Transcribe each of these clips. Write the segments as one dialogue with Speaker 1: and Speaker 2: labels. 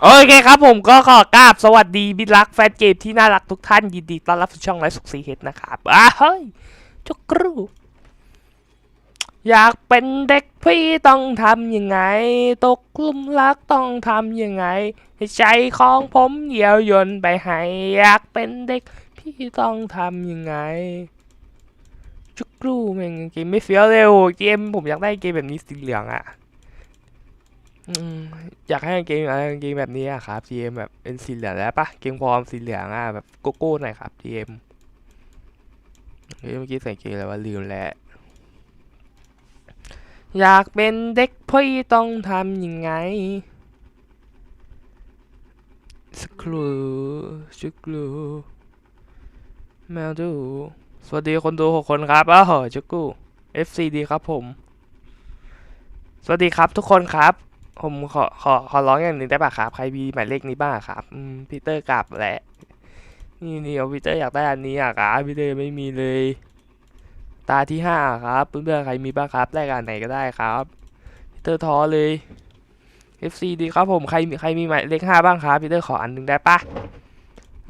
Speaker 1: โอเคครับผมก็ขอกราบสวัสดีบิดรักแฟนเกมที่น่ารักทุกท่านยินดีต้อนรับสู่ช่องไลฟ์สุขสีเฮดนะครับอ้าเฮ้ยจุกรูอยากเป็นเด็กพี่ต้องทำยังไง ตกกลุ่มรักต้องทำยังไงให้ใจของผมเยียวยนไปให้อยากเป็นเด็กพี่ต้องทำยังไงจุกรูแม่งเกมไม่เฟี้ยวเลยโอ้เกมผมอยากได้เกมแบบนี้สีเหลืองอะ อืมอยากให้กางเกงอะไรกางเกงแบบนี้อะครับ GM แบบเป็นสีเหลืองแล้วปะเกงฟอร์มสีเหลืองอะแบบโกโก้หน่อยครับ GM เฮ้ยเมื่อกี้ใส่เกงอะไรวะลืมแล้วอยากเป็นเด็กพี่ต้องทำยังไงสกรูสกรูแมวดูสวัสดีคนดูหกคนครับอ้าวจุกกู FC ดีครับผม สวัสดีครับทุกคนครับ ผมขอขอขอร้องอย่างหนึ่งได้ป่ะครับ ใครมีหมายเลขนี้บ้างครับอืมพีเตอร์กลับแหละ นี่นี่เอาพีเตอร์อยากได้อันนี้อะครับพีเตอร์ไม่มีเลย ตาที่ห้าครับเพื่อนๆใครมีบ้างครับแลกอันไหนก็ได้ครับพีเตอร์ท้อเลย FC ดีครับผมใครมีใครมีหมายเลขห้าบ้างครับพีเตอร์ขออันหนึ่งได้ป่ะ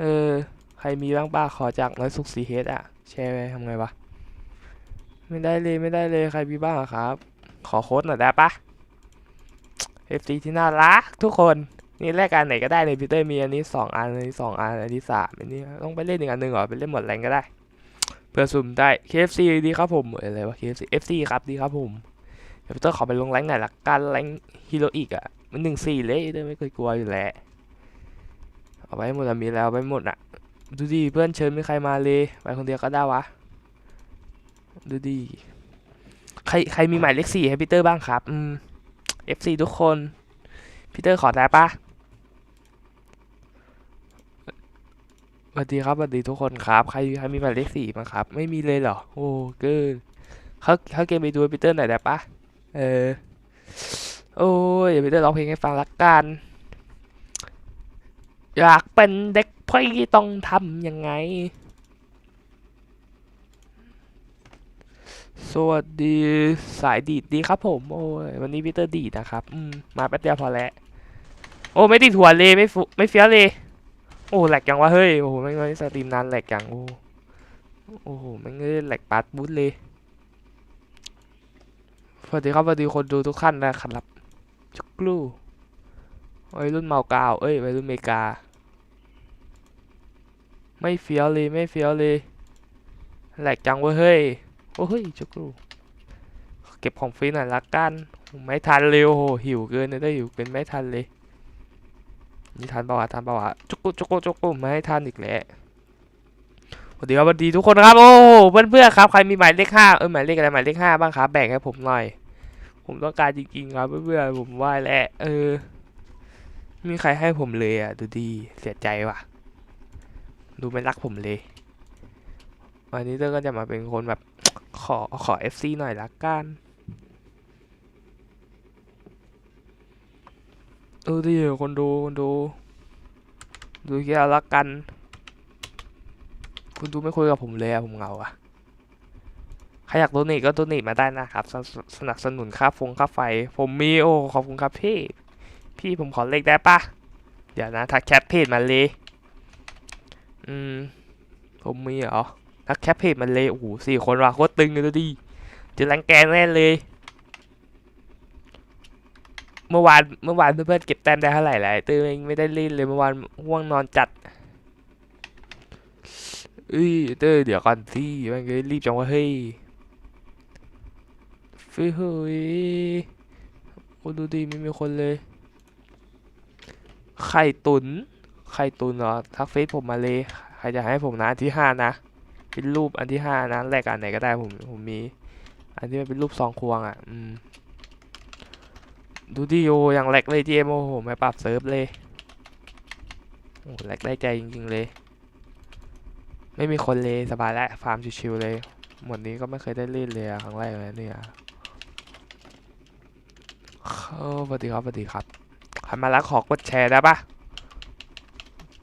Speaker 1: เออใครมีบ้างป้าขอจากน้อยสุขสีเฮดอะแชร์ไปทำไงวะไม่ได้เลยไม่ได้เลยใครมีบ้างครับ ขอโค้ดหน่อยได้ปะ FT ที่น่ารักทุกคนนี่แลกกันไหนก็ได้เลยพีเตอร์มีอันนี้สองอันอันนี้สองอันอันนี้สามอันนี้ต้องไปเล่นหนึ่งอันหนึ่งเหรอไปเล่นหมดแรงก็ได้ เพื่อสุ่มได้ KFC ดีครับผมอะไรวะ KFC FC ครับดีครับผมพีเตอร์ขอไปลงแรงหน่อยละกันแรงฮีโร่อีกอะมันหนึ่งสี่เลยเตอร์ไม่เคยกลัวอยู่แล้วเอาไปหมดอะมีแล้วไปหมดอะดูดิเพื่อนเชิญไม่ใครมาเลยไปคนเดียวก็ได้วะดูดิใครใครมีหมายเลขสี่ให้พีเตอร์บ้างครับ อืม FC ทุกคนพีเตอร์ขอได้ปะสวัสดีครับสวัสดีทุกคนครับ ใครใครมีหมายเลขสี่มั้งครับ ไม่มีเลยเหรอ โอ้เกินเขาเขาเกมไปดูพีเตอร์หน่อยได้ปะเออ โอ้ยพีเตอร์ร้องเพลงให้ฟังละกัน อยากเป็นเด็กพี่ต้องทำยังไง สวัสดีสายดีดดีครับผม โอ้ยวันนี้พีเตอร์ดีดนะครับ อืม มาแป๊บเดียวพอแล้ว โอ้ ไม่ติดหัวเลยไม่ฟุไม่เฟี้ยเลย โอ้แหลกยังวะเฮ้ย โอ้โหไม่ไม่สตรีมนานแหลกยัง โอ้ โอ้โหไม่งเลยแหลกปาดบูทเลย สวัสดีครับสวัสดีคนดูทุกท่านนะครับจุกลูวัยรุ่นเมากาว เอ้ยวัยรุ่นเมกา ไม่เฟี้ยวเลยไม่เฟี้ยวเลยแหลกจังเว้ยเฮ้ย โอ้เฮ้ยจุกรูเก็บของฟรีหน่อยละกัน ไม่ทันเร็วโหหิวเกินเลยได้หิวเป็นไม่ทันเลยนี่ทันปะวะทันปะวะจุกกุจุกกุจุกกุไม่ทันอีกแล้วสวัสดีครับสวัสดีทุกคนครับ โอ้เพื่อนเพื่อนครับ ใครมีหมายเลขห้าเออหมายเลขอะไรหมายเลขห้าบ้างครับ แบ่งให้ผมหน่อย ผมต้องการจริงๆครับเพื่อนเพื่อนๆผมว่าแหละเออ มีใครให้ผมเลยอะ ดูดีเสียใจว่ะ ดูไม่รักผมเลย วันนี้เต้ก็จะมาเป็นคนแบบขอขอ FC หน่อยละกันดูดิคนดูคนดูดูแค่ละกัน คุณดูไม่คุยกับผมเลยอะผมเหงาอะใครอยากโดเนทก็โดเนทมาได้นะครับสนสนับสนุนค่าฟงค่าไฟ ผมมีโอ้ขอบคุณครับพี่ พี่ผมขอเลขได้ปะเดี๋ยวนะทักแคปเพจมาเลย อืม ผมมีเหรอ ทักแคปเพจมันเลยโอ้โหสี่คนว่ะโคตรตึงเลยดูดิจะรังแกแน่เลย เมื่อวานเมื่อวานเพื่อนๆเก็บแต้มได้เท่าไหร่แหละไอ้ตื้อเองไม่ได้เล่นเลยเมื่อวานง่วงนอนจัดเอ้ยเต้ยเดี๋ยวก่อนสิมันก็รีบจังวะเฮ้ยฟิเฮ้ยโอ้ดูดิไม่มีคนเลย ไข่ตุนไข่ตุนเหรอทักเฟซผมมาเลย ใครจะให้ผมนะที่ห้านะ เป็นรูปอันที่ห้านะแรกอันไหนก็ได้ผมผมมี อันที่มันเป็นรูปซองควงอะอืมดูดิโออย่างแลกเลย GM โอ้โหไม่ปรับเซิร์ฟเลยโอ้แลกได้ใจจริง ๆ เลย ไม่มีคนเลยสบายแล้วฟาร์มชิวๆเลยหมดนี้ก็ไม่เคยได้เล่นเลยอะครั้งแรกเลยเนี่ยเออสวัสดีครับสวัสดีครับใครมาแล้วขอกดแชร์ได้ปะ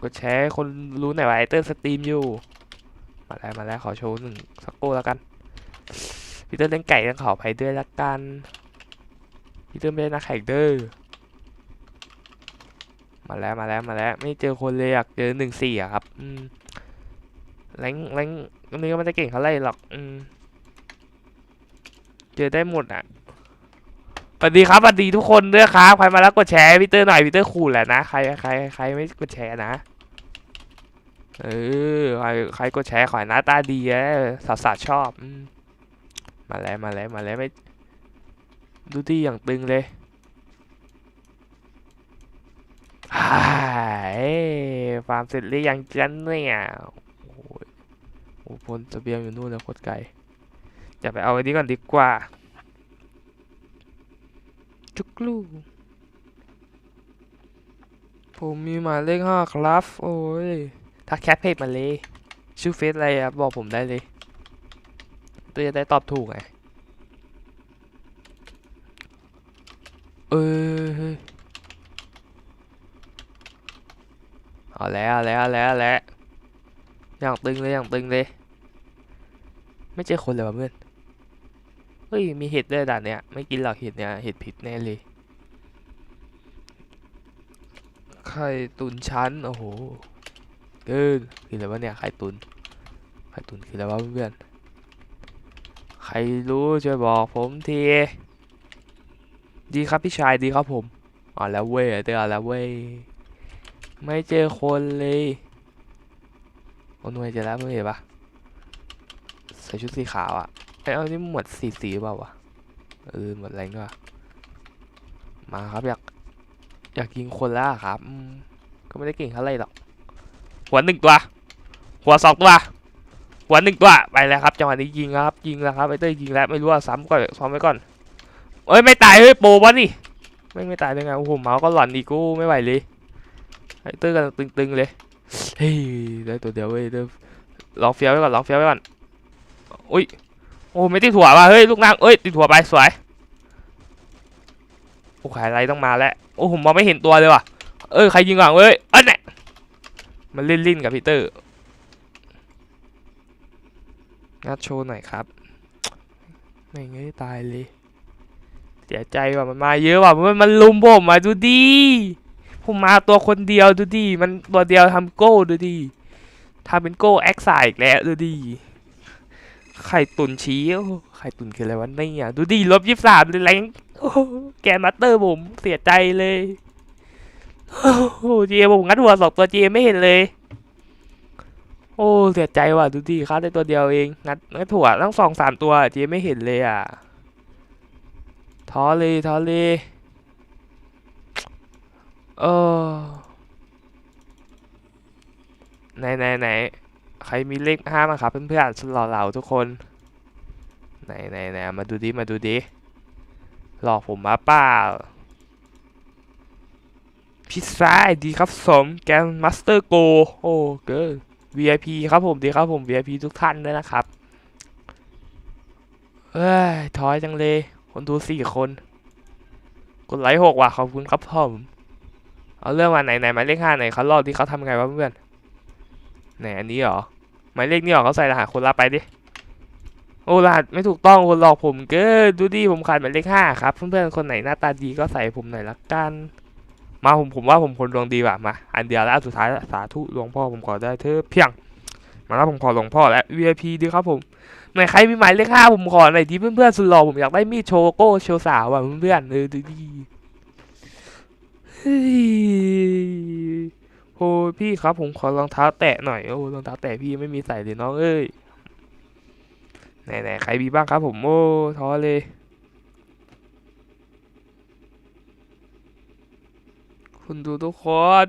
Speaker 1: กดแชร์คนรู้หน่อยว่าไอเตอร์สตรีมอยู่ มาแล้วมาแล้วขอโชว์หนึ่งสักโก้แล้วกันพีเตอร์เล่นไก่ต้องขออภัยด้วยละกันพีเตอร์ไม่ได้นักแข่งเด้อมาแล้วมาแล้วมาแล้ว ไม่เจอคนเลยอยากเจอหนึ่งสี่อะครับ อืมแรงแรงตรงนี้ก็ไม่ได้เก่งเท่าไหรหรอก อืม เจอได้หมดอะสวัสดีครับสวัสดีทุกคนด้วยครับ ใครมาแล้วกดแชร์พี่เตอร์หน่อยพี่เตอร์ขู่แหละนะ ใครใครใครไม่กดแชร์นะ เออใครใครกดแชร์ขอให้หน้าตาดีอะสาวสาวชอบมาแล้วมาแล้วมาแล้วไม่ดูที่อย่างตึงเลยฮ่ายฟาร์มเสร็จหรือยังจันเนี่ยโอ้ยโอ้พ้นเสบียงอยู่นู่นแล้วโคตรไกลจะไปเอาไอ้นี้ก่อนดีกว่า จุกลูผมมีหมายเลขห้าครับ โอ้ย ถ้าแคปเพจมาเลยชื่อเฟซอะไรอะบอกผมได้เลยตัวจะได้ตอบถูกไงเออเอาแล้วแล้วแล้วแล้วอย่างตึงเลยอย่างตึงเลย ไม่เจอคนเลยวะเพื่อนเฮ้ยมีเห็ดด้วยด่านเนี้ยไม่กินหรอกเห็ดเนี้ยเห็ดผิดแน่เลยไข่ตุนชั้นโอ้โห เกินคืออะไรวะเนี่ยไข่ตุนไข่ตุนคืออะไรวะเพื่อนใครรู้ช่วยบอกผมทีดีครับพี่ชายดีครับผมอ๋อแล้วเว้ยเตอแล้วเว้ยไม่เจอคนเลยโอ้หน่วยเจอแล้วเว้ยเห็นปะใส่ชุดสีขาวอะไอเอานี่หมดสีสีเปล่าวะเออหมดอะไรก็มาครับอยากอยากยิงคนแล้วครับก็ไม่ได้เก่งเท่าไรหรอก หัวหนึ่งตัว หัวสองตัว หัวหนึ่งตัว ไปแล้วครับจังหวะนี้ยิงครับ ยิงแล้วครับไอเต้ยยิงแล้วไม่รู้ว่าซ้ำก่อนซ้อมไว้ก่อนเอ้ยไม่ตายเฮ้ยโปวะนี่ไม่ไม่ตายได้ไงโอ้โหเมาส์ก็หลอนอีกกูไม่ไหวเลยไอเต้ยกำลังตึงๆเลยเฮ้ยได้ตัวเดียวเว้ยเต้ลองเฟี้ยวไว้ก่อนลองเฟี้ยวไว้ก่อนอุ้ยโอ้ไม่ติดถั่วว่ะเฮ้ยลูกนางเอ้ยติดถั่วไปสวยโอ้ขายอะไรต้องมาแล้วโอ้ผมมองไม่เห็นตัวเลยว่ะเอ้ยใครยิงก่อนเว้ยอันเนี้ย มันเล่นลิ้นกับพีเตอร์งัดโชว์หน่อยครับ ไม่งั้ตายเลย เสียใจว่ะมันมาเยอะว่ะมันมันลุมผมมาดูดิผมมาตัวคนเดียวดูดิมันตัวเดียวทำโก้ดูดิทำเป็นโก้แอคไซอีกแล้วดูดิไข่ตุนชี้โอ้ไข่ตุนคืออะไรวะเนี่ยดูดิลบยี่สามเลยแรงโอ้แกมาสเตอร์ผมเสียใจเลย โอ้โหเจผมงัดหัวสองตัวเจไม่เห็นเลย โอ้เสียใจว่ะดูดิครับได้ตัวเดียวเองงัดงัดถั่วตั้งสองสามตัวเจไม่เห็นเลยอะท้อเลยท้อเลยเออไหนไหนไหนใครมีเลขห้ามั้งครับเพื่อนๆสุดหล่อเหลาทุกคน ไหนไหนไหนมาดูดิมาดูดิหลอกผมมาเปล่า พิซซ่าดีครับสมแกนมาสเตอร์โกโอ้เกิน VIP ครับผมดีครับผม VIP ทุกท่านด้วยนะครับเอ้ยถอยจังเลย คนดูสี่คน กดไลค์หกว่ะขอบคุณครับผมเอาเรื่องมาไหนไหนหมายเลขห้าไหนเขารอบที่เขาทำไงวะเพื่อนไหนอันนี้เหรอหมายเลขนี่หรอเขาใส่รหัสคนรับไปดิโอ้รหัสไม่ถูกต้องคนหลอกผมเกินดูดิผมขาดหมายเลขห้าครับเพื่อนๆคนไหนหน้าตาดีก็ใส่ผมหน่อยละกัน มาผมผมว่าผมคนดวงดีว่ะมาอันเดียวแล้วสุดท้ายสาธุหลวงพ่อผมขอได้เธอเพียง มาแล้วผมขอหลวงพ่อและ VIP ดีครับผมไหนใครมีหมายเลขห้าผมขอหน่อยดิเพื่อนๆสุดหล่อผมอยากได้มีดโชโก้โชสาวว่ะเพื่อนๆเออดูดิเฮ้ยโอ้พี่ครับผมขอรองเท้าแตะหน่อยโอ้รองเท้าแตะพี่ไม่มีใส่เลยน้องเอ้ยไหนไหนใครมีบ้างครับผมโอ้ท้อเลยคุณ ดูทุกคน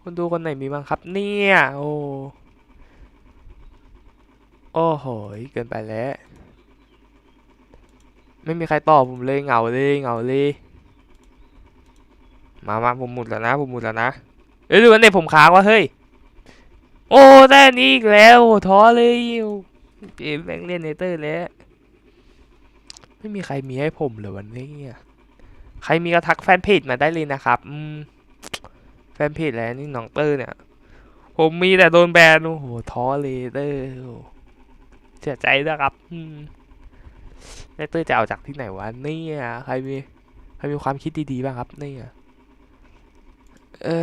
Speaker 1: คุณดูคนไหนมีบ้างครับเนี่ย โอ้โอ้โหเกินไปแล้ว ไม่มีใครตอบผมเลยเหงาเลยเหงาเลยมามาผมหมุดแล้วนะผมหมุดแล้วนะเอ้ยหรือว่าเนี่ยผมค้างวะเฮ้ยโอ้ได้นนี้อีกแล้วท้อเลยเกมแม่งเล่นเนเตอร์แล้วไม่มีใครมีให้ผมเลยวันนี้อะ ใครมีก็ทักแฟนเพจมาได้เลยนะครับอืมแฟนเพจแล้วนี่น้องเตอร์เนี่ย ผมมีแต่โดนแบน โอ้โหท้อเลยเตอร์เสียใจนะครับอืมเนเตอร์จะเอาจากที่ไหนวะเนี่ยใครมีใครมีความคิดดีๆบ้างครับเนี่ยเอ้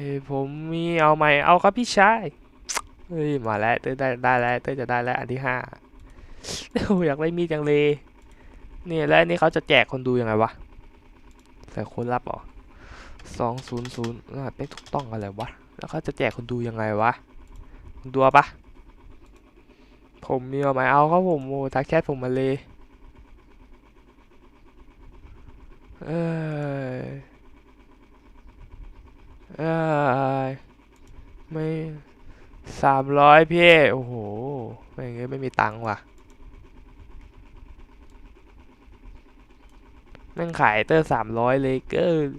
Speaker 1: ยผมมีเอาใหม่เอาครับพี่ชายเฮ้ยมาแล้วเต้ยได้ได้แล้วเต้ยจะได้แล้วอันที่ห้าโอ้อยากได้มีดจังเลยเนี่ยแล้วนี่เขาจะแจกคนดูยังไงวะ ใส่คนรับหรอสองศูนย์ศูนย์รหัสไม่ถูกต้องอะไรวะ แล้วเขาจะแจกคนดูยังไงวะคนดูปะผมมีเอาไหมเอาครับผมโอ้ทักแชทผมมาเลยเอ้ยเอ้ยไม่สามร้อยพี่ โอ้โหไม่งั้นไม่มีตังค์ว่ะ แม่งขายเตอร์สามร้อยเลยเกอร์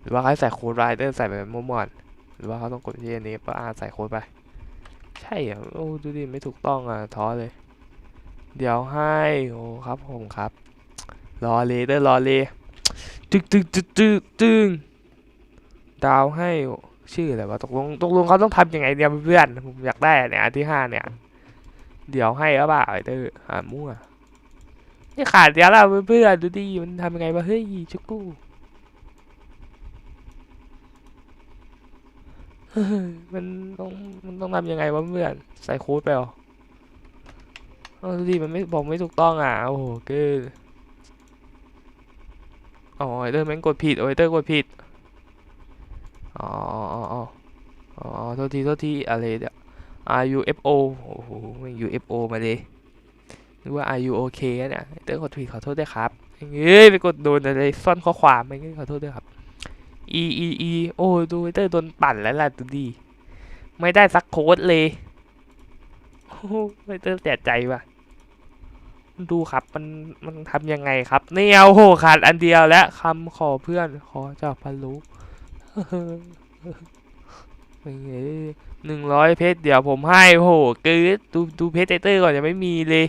Speaker 1: หรือว่าเขาใส่โค้ดไรเตอร์ใส่ไปมั่วๆหรือว่าเขาต้องกดที่อันนี้ปะอาใส่โค้ดไป ใช่เหรอโอ้ดูดิไม่ถูกต้องอะท้อเลย เดี๋ยวให้โอ้ครับผมครับรอเลยเตอร์รอเลยตึกตึกตึกตึกตึงดาวให้ชื่ออะไรวะตกลงตกลงเขาต้องทำยังไงเนี่ยเพื่อนผมอยากได้เนี่ยอันที่ห้าเนี่ย เดี๋ยวให้หรือเปล่าไอ้เตอร์หามั่ว นี่ขาดเดียวล้วเพื่อนๆดูดิมันทำยังไงวะเฮ้ยชุกกูมันต้องมันต้องทำยังไงวะเพื่อนใส่โค้ดไปหรอเอาดูดิมันไม่บอกไม่ถูกต้องอะโอ้โหเกินอ๋อไอเตอร์แม่งกดผิดโอ้ยเตอร์กดผิดอ๋ออ๋ออ๋ออ๋อโทษทีโทษทีอะไรเดี๋ยว R U F O โอ้โหแม่ U F O มาเลย หรือว่า Are you okay เนี่ยเต้กดผิดขอโทษด้วยครับเฮ้ยไปกดโดนอะไรซ่อนข้อความไม่งั้นขอโทษด้วยครับ E E E โอ้ดูเต้โดนปั่นแล้วล่ะดูดี ไม่ได้สักโค้ดเลยโอ้ไม่เต้ยเสียใจว่ะดูครับมันมันทำยังไงครับเนี่ยโอ้โหขาดอันเดียวและคำขอเพื่อนขอจากพันลูกหนึ่งร้อยเพชรเดี๋ยวผมให้โอ้โหกึดดูดูเพชรเต้ยก่อนยังไม่มีเลย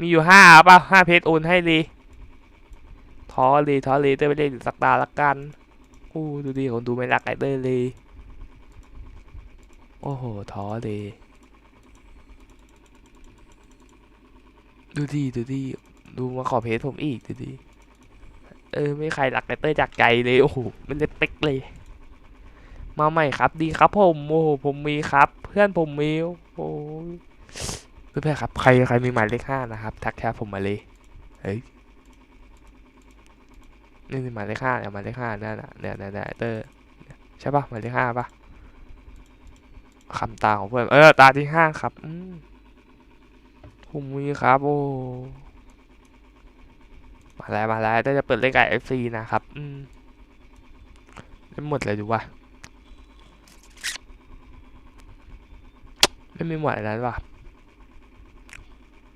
Speaker 1: มีอยู่ห้าป่ะห้าเพจโอนให้เลยท้อเลยท้อเลยเต้ยไปเล่นสักตาละกันอู้ดูดิคนดูไม่รักไอเต้ยเลยโอ้โหท้อเลยดูดิดูดิดูมาขอเพจผมอีกดูดิเออไม่ใครรักไอเต้ยจากใจเลยโอ้โหมันเล็กเป๊กเลย มาใหม่ครับดีครับผมโอ้โหผมมีครับ เพื่อนผมมีโอ้โห เพื่อนๆครับ ใครใครมีหมายเลขห้านะครับ ทักแชทผมมาเลยเฮ้ยนี่หมายเลขห้าเนี่ยหมายเลขห้านั่นน่ะเนี่ยเนี่ยเนี่ยเตอร์ใช่ปะหมายเลขห้าปะคำตาของเพื่อนเออตาที่ห้าครับอืมผมมีครับ โอ้มาแล้วมาแล้วเต้จะเปิดเลขไก่เอฟซีนะครับ อืมไม่หมดเลยดูวะไม่มีหมดอะไรนั้นวะ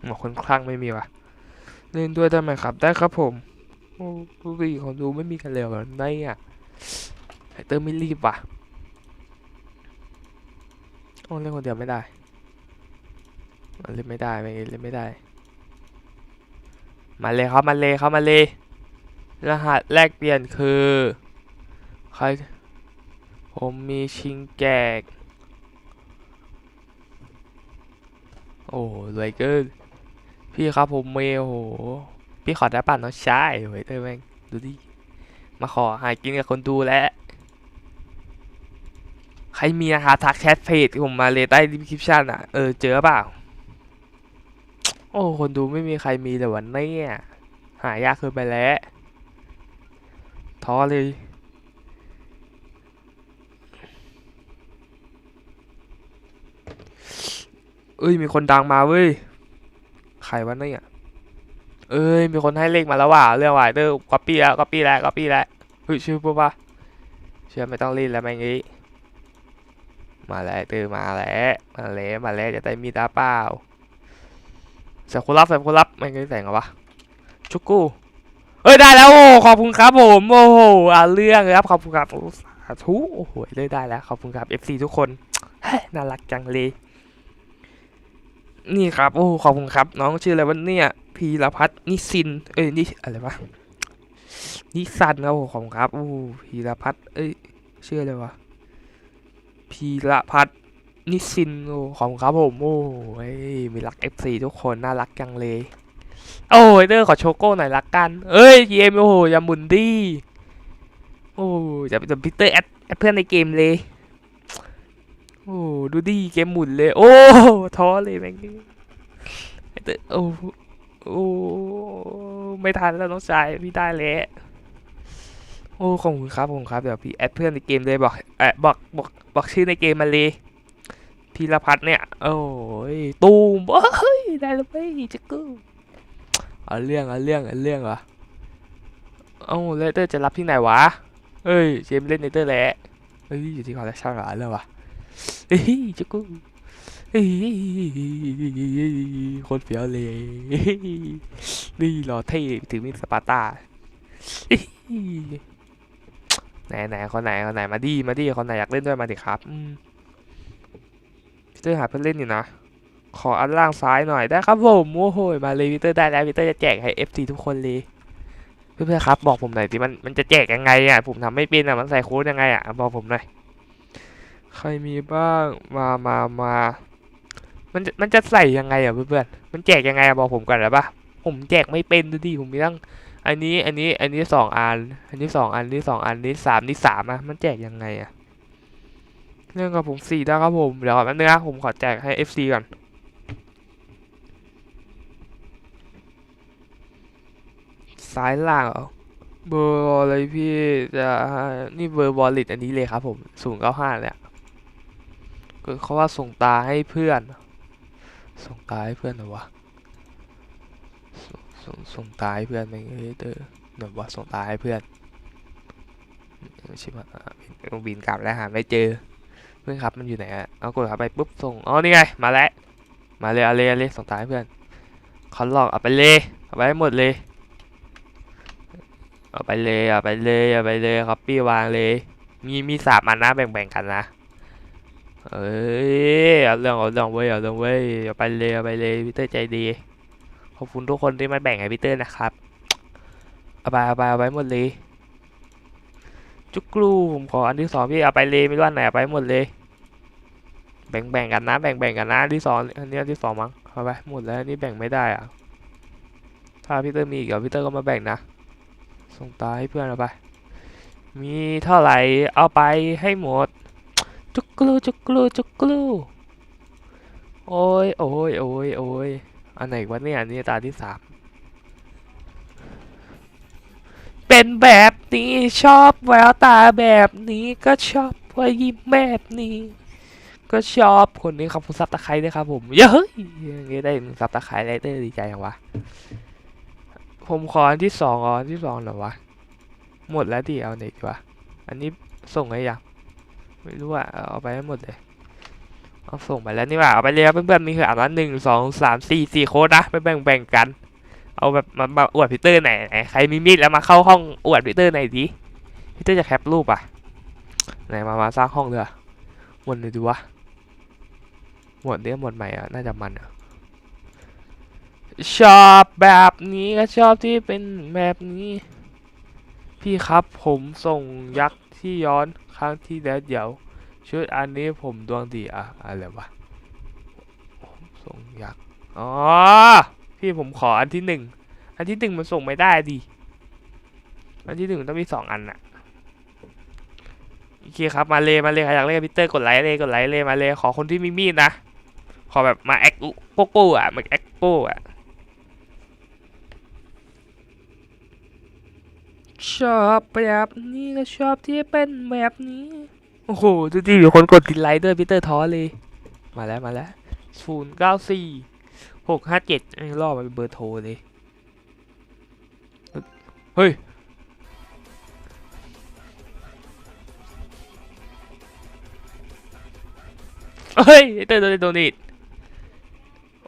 Speaker 1: หมอคนคลั่งไม่มีวะเล่นด้วยได้ไหมครับ ได้ครับผมโอ้ดูดิของดูไม่มีกันเลยแบบไหนอะไอเตอร์ไม่รีบว่ะโอ้เล่นคนเดียวไม่ได้เล่นไม่ได้ไม่เล่นไม่ได้ มาเลยครับมาเลยครับมาเลยรหัสแลกเปลี่ยนคือใครผมมีชิงแจกโอ้รวยเกิน พี่ครับผมเมลโห พี่ขอได้ป่ะน้องชายเฮ้ยเต้ยแม่งดูดิ มาขอหากินกับคนดูแลใครมีนะครับทักแชทเพจผมมาเลยใต้ดีคริปชั่นอะ เออเจอเปล่า โอ้คนดูไม่มีใครมีแต่วันนี้หายากเกินไปแล้วท้อเลยเอ้ยมีคนดังมาเว้ย ใครวะเนี่ยเอ้ยมีคนให้เลขมาแล้วว่ะเรื่องว่ะเตอร์ก๊อปปี้แล้วก๊อปปี้แล้วก๊อปปี้แล้วเฮ้ยชื่อปุ๊บปะเชื่อไม่ต้องรีดแล้วแม่งงี้มาแล้วเตอร์มาแล้วมาแล้วมาแล้วจะได้มีตาเปล่าใส่คนรับใส่คนรับไม่งงี้ใส่ไงวะชุกกูเอ้ยได้แล้วโอ้ขอบคุณครับผมโอ้โหอ่าเรื่องเลยครับขอบคุณครับสาธุโอ้โหเลยได้แล้วขอบคุณครับ FC ทุกคนน่ารักจังเลย นี่ครับโอ้ขอบคุณครับ น้องชื่ออะไรวะเนี่ยพีรพัฒน์นิสิน เอ้ยนี่อะไรวะนิสันครับผมขอบคุณครับโอ้พีรพัฒน์เอ้ยชื่ออะไรวะพีรพัฒน์นิสินโอ้ขอบคุณครับผมโอ้ยมีรัก FC ทุกคนน่ารักจังเลย โอ้ยเตอร์ขอโชโก้หน่อยละกัน เอ้ย GM โอ้โหอยามุนดี้โอ้จะจะพีเตอร์แอดเพื่อนในเกมเลย โอ้ดูดิเกมหมุนเลย โอ้ท้อเลยแม่งไอ้ตอร์โอ้โอ้ไม่ทันแล้วน้องชายพี่ได้แล้วโอ้ขอบคุณครับขอบคุณครับเดี๋ยวพี่แอดเพื่อนในเกมเลยบอกเออบอกบอกบอกชื่อในเกมมาเลยพีรพัฒน์เนี่ย โอ้ยตูมเฮ้ยได้แล้วเว้ยจักกูเอาเรื่องเอาเรื่องเอาเรื่องเหรอเอ้าเลเตอร์จะรับที่ไหนวะเอ้ยเจมเล่นในเตอร์แหละเฮ้ยอยู่ที่คอลเลคชันเหรอเรื่องวะ เฮ้ยจักกูเฮ้ยโคนเฟี้ยวเลยนี่รอเท่ถือมีดสปาร์ตาไหนไหนคนไหนคนไหนมาดีมาดีคนไหนอยากเล่นด้วยมาดิครับพี่เตอร์หาเพื่อนเล่นอยู่นะขออันล่างซ้ายหน่อยได้ครับผมโอ้โหมาเลยพีเตอร์ได้แล้วพีเตอร์จะแจกให้ FC ทุกคนเลยเพื่อนๆครับบอกผมหน่อยดิมันมันจะแจกยังไงอะผมทำไม่เป็นอะมันใส่โค้ดยังไงอะบอกผมหน่อย ใครมีบ้างมามามามันจะมันจะใส่ยังไงอะเพื่อนๆมันแจกยังไงอะบอกผมก่อนได้ปะผมแจกไม่เป็นดูดิผมมีตั้งอันนี้อันนี้อันนี้สองอัน อันนี้สองอันนี้สองอันนี้สามนี่สามอะมันแจกยังไงอะเรื่องกับผมสี่ได้ครับผมเดี๋ยวก่อนแป๊บนึงนะผมขอแจกให้ FC ก่อนซ้ายล่างเหรอเบอร์อะไรพี่จะนี่เบอร์บอลลิตอันนี้เลยครับผมศูนย์เก้าห้าเนี่ย ก็เขาว่าส่งตาให้เพื่อน ส่งตาให้เพื่อนหรอวะส่งส่งตาให้เพื่อนไหมเอ้ยเตอหน่อยว่าส่งตาให้เพื่อนไม่ใช่ว่าต้องบินกลับแล้วหาไม่เจอ เพื่อนครับมันอยู่ไหนอะเอากดเข้าไปปุ๊บส่งอ๋อนี่ไงมาแล้วมาเลยเอาเลยเอาเลยส่งตาให้เพื่อนเขาหลอกเอาไปเลยเอาไปให้หมดเลยเอาไปเลยเอาไปเลยเอาไปเลยครับพี่วางเลย มีมีสามอันนะแบ่งๆกันนะ เอ้ยเอาเรื่องเอาเรื่องเว้ยเอาเรื่องเว้ยเอาไปเลยเอาไปเลยพีเตอร์ใจดีขอบคุณทุกคนที่มาแบ่งให้พีเตอร์นะครับเอาไปเอาไปเอาไปหมดเลยจุกกลูผมขออันที่สองพี่เอาไปเลยไม่รู้อันไหนเอาไปหมดเลย แบ่งๆกันนะ แบ่งๆกันนะอันที่สองอันนี้อันที่สองมั้งเอาไปหมดแล้วนนี้แบ่งไม่ได้อะถ้าพีเตอร์มีอีกเดี๋ยวพีเตอร์ก็มาแบ่งนะส่งตาให้เพื่อนเอาไป มีเท่าไหร่เอาไปให้หมด จุกกลูจุกกลูจุกกลูโอ้ยโอ้ยโอ้ยโอ้ยอันไหนวะเนี่ยอันนี้ตาที่สามเป็นแบบนี้ชอบแววตาแบบนี้ก็ชอบรอยยิ้มแบบนี้ ก็ชอบคนนี้ครับผมซับตะไคร้ด้วยครับผมเย้ยอย่างงี้ได้ซับตะไคร้ไรเตอร์ดีใจยังวะผมขออันที่สองอันที่สองเหรอวะหมดแล้วดิเอาไหนดีวะอันนี้ส่งให้ยัง ไม่รู้อะเอาไปให้หมดเลยเอาส่งไปแล้วนี่ว่าเอาไปเลยครับเพื่อนๆมีคืออ่านว่าหนึ่งสองสามสี่สี่โค้ดนะไปแบ่งแบ่งๆกัน เอาแบบมาอวดพีเตอร์ไหนไหนใครมีมีดแล้วมาเข้าห้องอวดพีเตอร์ไหนอยดิพีเตอร์จะแคปรูปอะไหนมามาสร้างห้องเลยอะหมดเลยดูวะหมดเนี้ยหมดใหม่อะน่าจะมันอะชอบแบบนี้ก็ชอบที่เป็นแบบนี้ พี่ครับผมส่งยักษ์ที่ย้อนครั้งที่แล้วเดี๋ยวชุดอันนี้ผมดวงดีอะอะไรวะผมส่งยักษ์อ๋อพี่ผมขออันที่หนึ่งอันที่หนึ่งมันส่งไม่ได้ดิอันที่หนึ่งต้องมีสองอันอะโอเคครับมาเลยมาเลยใครอยากเล่นกับพีเตอร์กดไลค์เลยกดไลค์เลยมาเลยขอคนที่มีมีดนะขอแบบมาแอคโกโก้อะมาแอคโก้อะ ชอบแบบนี้ก็ชอบที่เป็นแบบนี้ โอ้โหดูดิมีคนกดติดไลค์ด้วยพีเตอร์ท้อเลย มาแล้วมาแล้วศูนย์เก้าสี่หกห้าเจ็ดล่อมาเป็นเบอร์โทรเลย เฮ้ยเฮ้ยเตอร์โดนโดนิต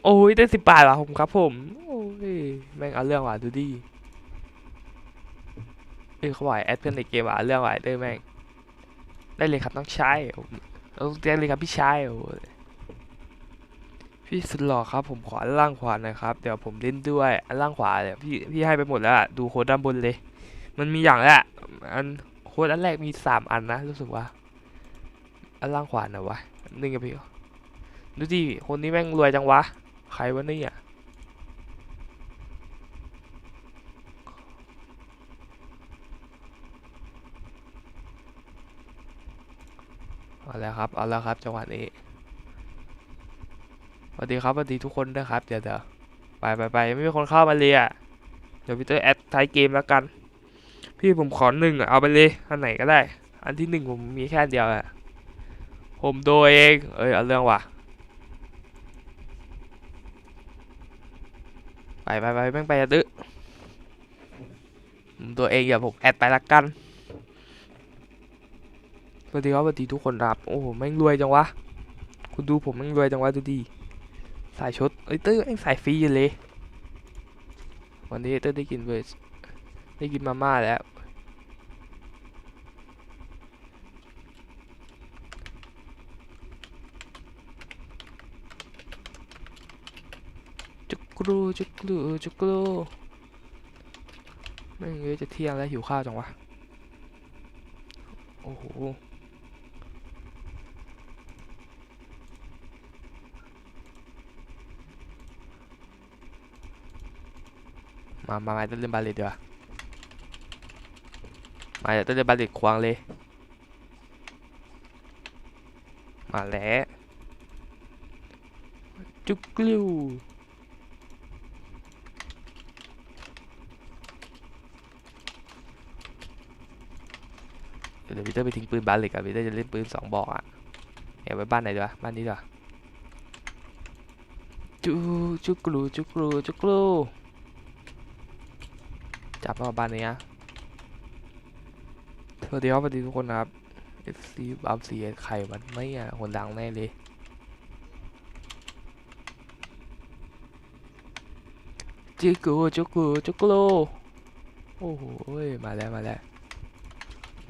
Speaker 1: โอ้ยได้สิบบาทเหรอผมครับผม โอ้ย แม่งเอาเรื่องว่ะดูดิ เออเขาบอกให้แอดเพื่อนในเกมอะเรื่องอะไรเด้อแม่งได้เลยครับน้องชายผมเอาเรียกเลยครับพี่ชายโอ้พี่สุดหล่อครับ ผมขอล่างขวาหน่อยครับ เดี๋ยวผมเล่นด้วยอันล่างขวาเนี่ยพี่พี่ให้ไปหมดแล้วอะดูโค้ดด้านบนเลย มันมีอย่างแหละอันโค้ดอันแรกมีสามอันนะรู้สึกว่า อันล่างขวาหน่อยวะนึงกับพี่ดูดิคนนี้แม่งรวยจังวะ ใครวะเนี่ย เอาแล้วครับ เอาแล้วครับ จังหวะนี้สวัสดีครับสวัสดีทุกคนด้วยครับ เดี๋ยวเดี๋ยวไปไปไปไม่มีคนเข้ามาเลยอะ เดี๋ยวพีเตอร์แอดท้ายเกมแล้วกัน พี่ผมขอหนึ่งอะเอาไปเลย อันไหนก็ได้ อันที่หนึ่งผมมีแค่เดียวอะ ผมโดยเอง เอ้ย เอาเรื่องว่ะ ไปไปไปแม่งไปอะตึผมตัวเองอย่าผมแอดไปละกัน วัสดีครับสวัสดีทุกคนครับ โอ้โหแม่งรวยจังวะ คุณดูผมแม่งรวยจังวะดูดี สายชดเอ้ยเต้ยแม่งสายฟรีเลย วันนี้เต้ยได้กินเวอร์ได้กินมาม่าแล้ว จุกกรูจุกกรูจุกกรูไม่งเอ้ยจะเที่ยงแล้วหิวข้าวจังวะ โอ้โห มามามาเต้นเล่นบาเลตดีกว่ามาเดี๋ยวเต้นเล่นบาเลตควางเลย มาแล้วจุกกลิวเดี๋ยวพีเตอร์ไปทิ้งปืนบาเลตกับพีเตอร์จะเล่นปืนสองบอกอะเอาไว้บ้านไหนดีวะบ้านนี้ดีว่าจุจุกกลูจุกกลูจุกกลู จับมาบ้านนี้นะสวัสดีครับสวัสดีทุกคนนะครับ FC บัมซีใครมันไม่อะคนดังแน่เลยจิกูจุกูจุกโลโอ้โหเว้ยมาแล้วมาแล้ว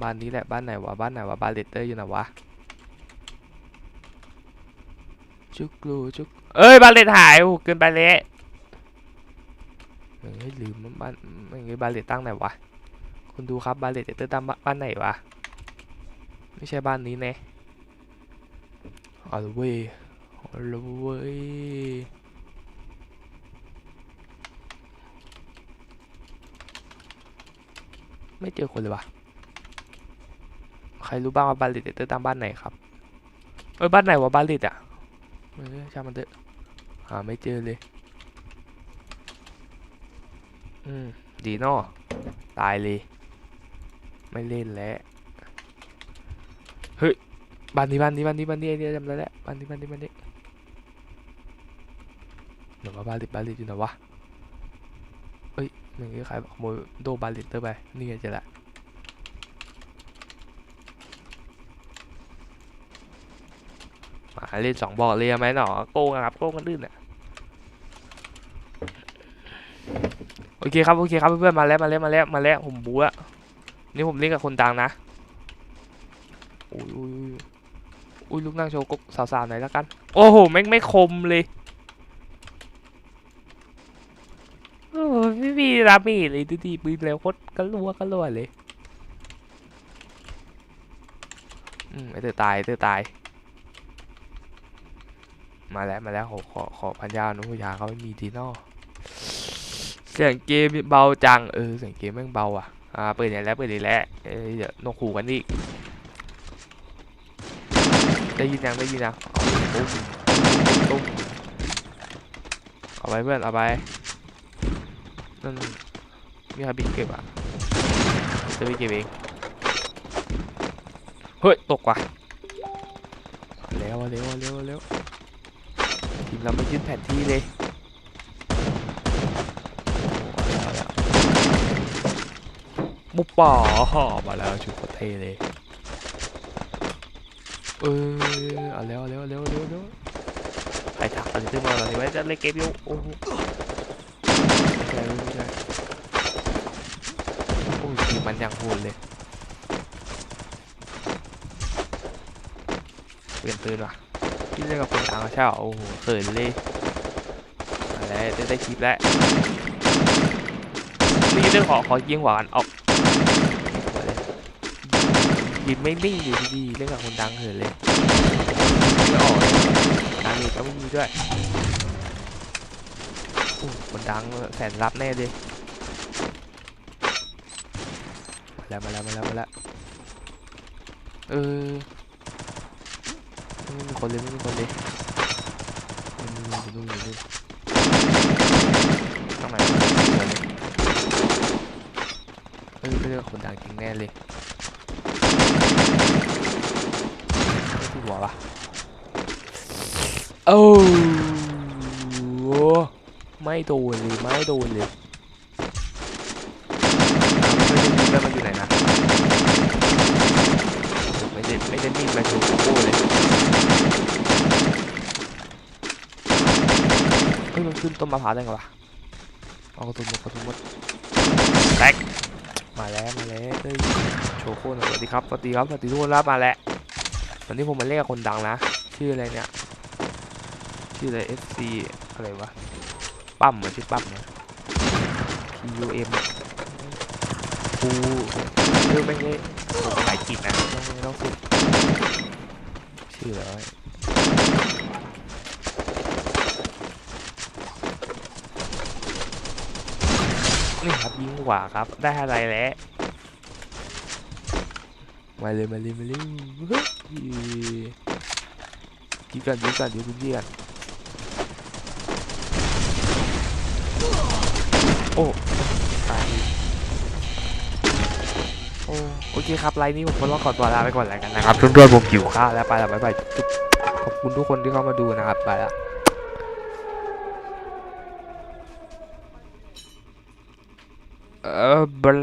Speaker 1: บ้านนี้แหละบ้านไหนวะบ้านไหนวะบ้านเลตเตอร์อยู่ไหนวะจุกกูจุกเอ้ยบ้านเลตหายโอ้เกินไปเลยเฮ้ย ลืมบ้านไม่ไงบาเลตตั้งไหนวะ คุณดูครับบาเลตเตอร์ตั้งบ้านไหนวะ ไม่ใช่บ้านนี้แน่เอาละเว้ยเอาละเว้ยไม่เจอคนเลยวะใครรู้บ้างว่าบานเลตเตอร์ตั้งบ้านไหนครับ เอ้ยบ้านไหนวะบานเลตอะเออช่างมันเถอะหาไม่เจอเลย อืม ดีเนาะตายเลย ไม่เล่นแล้ว เฮ้ยบ้านนี้บ้านนี้บ้านนี้บ้านนี้ไอเดียจำได้แล้วบ้านนี้บ้านนี้บ้านนี้เดี๋ยวว่าบาลิตบาลิตอยู่ไหนวะเอ้ยมึงไอ้ขายขโมยโดบาลิตเตอร์ไป นี่ไงเจอละมาเล่นสองบอกเลยไหมหนอโกงครับโกงกันดื้อน่ะ โอเคครับโอเคครับเพื่อนๆมาแล้วมาแล้วมาแล้วมาแล้วผมบูอะนี่ผมเล่นกับคนดังนะอุ้ยอุ้ยอุ้ยอุ้ยลูกนั่งโชว์กสาวๆหน่อยแล้วกัน โอ้โหแม่ไม่คมเลยโอ้ไม่มีรามีเลยดูดิปืนแล้วโคตรกระลัวกระลัวเลยอืมไอเตอตายเตอตาย มาแล้วมาแล้วขอขอขอพันยาหนุยาเขาไม่มีดีนอ เสียงเกมเบาจัง เออเสียงเกมแม่งเบาอะ อ่าเปิดเนี่ยแล้วเปิดอีกแล้วเอ้ยเดี๋ยวนกหูกันอีกได้ยินยังได้ยินยังเอาตุ้มตุ้มเอาไปเพื่อนเอาไปนั่นมีใครบินเก็บอะจะไปเก็บเองเฮ้ยตกว่ะเอาแล้วเอาเร็วเอาเร็วเอาเร็วทีมเราไม่ยึดแผนที่เลย บุปป่อมาแล้วชุดโคตรเท่เลย เออเอาเร็วเอาเร็วเอาเร็วเอาเร็วเร็วใครถักอะไรขึ้นมาตอนนี้ไว้จะเล่นเกมอยู่โอ้โหไม่ใช่ไม่ใช่โอ้ยทีมมันยังโหดเลยเปลี่ยนปืนว่ะที่เล่นกับคนต่างชาติโอ้โหเขินเลยมาแล้วได้ได้คลิปแล้วนี่เรื่องขอขอยิงหวานออก ยิงไม่นิ่งอยู่ดีๆเล่นกับคนดังเหินเลยไม่ออกดังอีกก็ไม่มีด้วยอู้คนดังแสนรับแน่เลยมาแล้วมาแล้วมาแล้วมาแล้วเออไม่มีคนเลยไม่มีคนเลยอยู่นู่นอยู่นู่นอยู่นู่นตรงไหนเฮ้ยเขาเรียกว่าคนดังจริงแน่เลยไม่ที่ หัวปะโอ้โหไม่โดนเลยไม่โดนเลยอ้าวไม่ได้ยินแล้วมันอยู่ไหนนะไม่ได้ไม่ได้มีดมาชูโอ้เลยเฮ้ยมันขึ้นต้นมะพร้าวได้ไงวะเอากระตุ้นหมดกระตุ้นหมดแตกมาแล้วมาแล้วเฮ้ยโชว์โค้หน่อยสวัสดีครับสวัสดีครับสวัสดีทุกคนรับมาแล้ว วันนี้ผมมาเล่นกับคนดังนะ ชื่ออะไรเนี่ย ชื่ออะไร FC อะไรวะ ปั๊มเหมือนชื่อปั๊มเนี่ย PUM ปูชื่อไม่ใช่สายจิตนะต้องต้องฝึกชื่ออะไรวะนี่ครับยิงกว่าครับ ได้อะไรแล้ว มาเลยมาเลยมาเลยเฮ้ ยยิงกันยิงกันยิงกันยิงกันโอ้ตายโอ้โอเคครับไลน์นี้ผมก็ต้องขอตัวลาไปก่อนแล้วกันนะครับทุกท่านผมหิวข้าวแล้วไปแล้วบ๊ายบายขอบคุณทุกคนที่เข้ามาดูนะครับไปแล้วเออบ